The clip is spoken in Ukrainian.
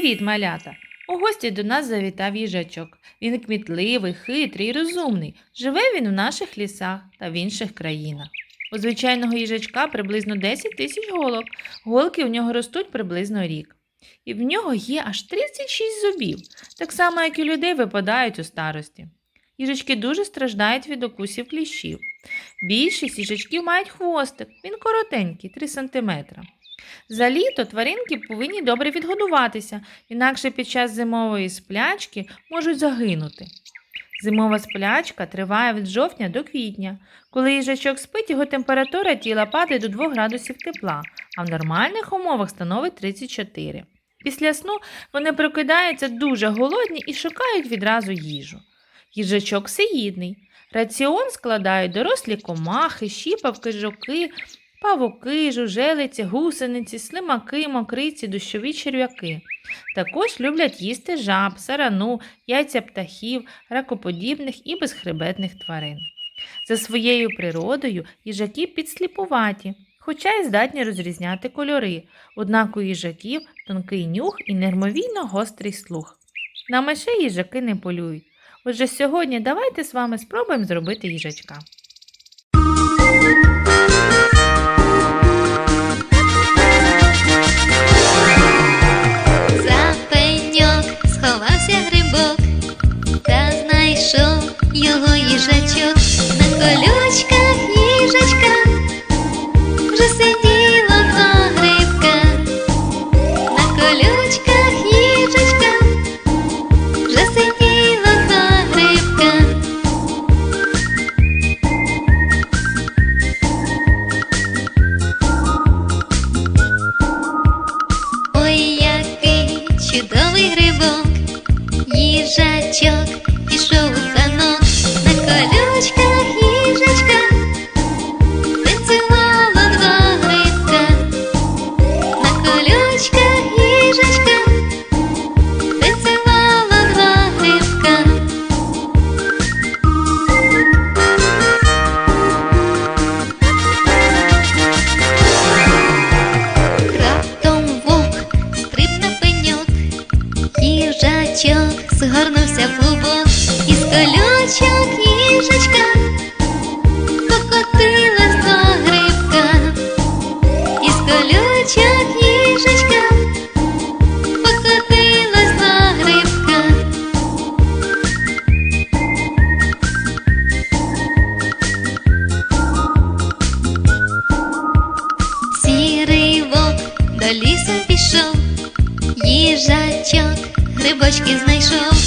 Привіт, малята! У гості до нас завітав їжачок. Він кмітливий, хитрий і розумний. Живе він у наших лісах та в інших країнах. У звичайного їжачка приблизно 10 тисяч голок. Голки у нього ростуть приблизно рік. І в нього є аж 36 зубів, так само, як і людей випадають у старості. Їжачки дуже страждають від укусів кліщів. Більшість їжачків мають хвостик, він коротенький, 3 см. За літо тваринки повинні добре відгодуватися, інакше під час зимової сплячки можуть загинути. Зимова сплячка триває від жовтня до квітня. Коли їжачок спить, його температура тіла падає до 2 градусів тепла, а в нормальних умовах становить 34. Після сну вони прокидаються дуже голодні і шукають відразу їжу. Їжачок всеїдний. Раціон складають дорослі комахи, щіпавки, жуки, павуки, жужелиці, гусениці, слимаки, мокриці, дощові черв'яки. Також люблять їсти жаб, сарану, яйця птахів, ракоподібних і безхребетних тварин. За своєю природою їжаки підсліпуваті, хоча й здатні розрізняти кольори, однак у їжаків тонкий нюх і неймовірно гострий слух. На мишей їжаки не полюють. Отже, сьогодні давайте з вами спробуємо зробити їжачка. За сховався грибок, та знайшов його їжачок на колючках їжачка, чудовий грибок, їжачок їжачок згорнувся клубом із колючок грибочки знайшов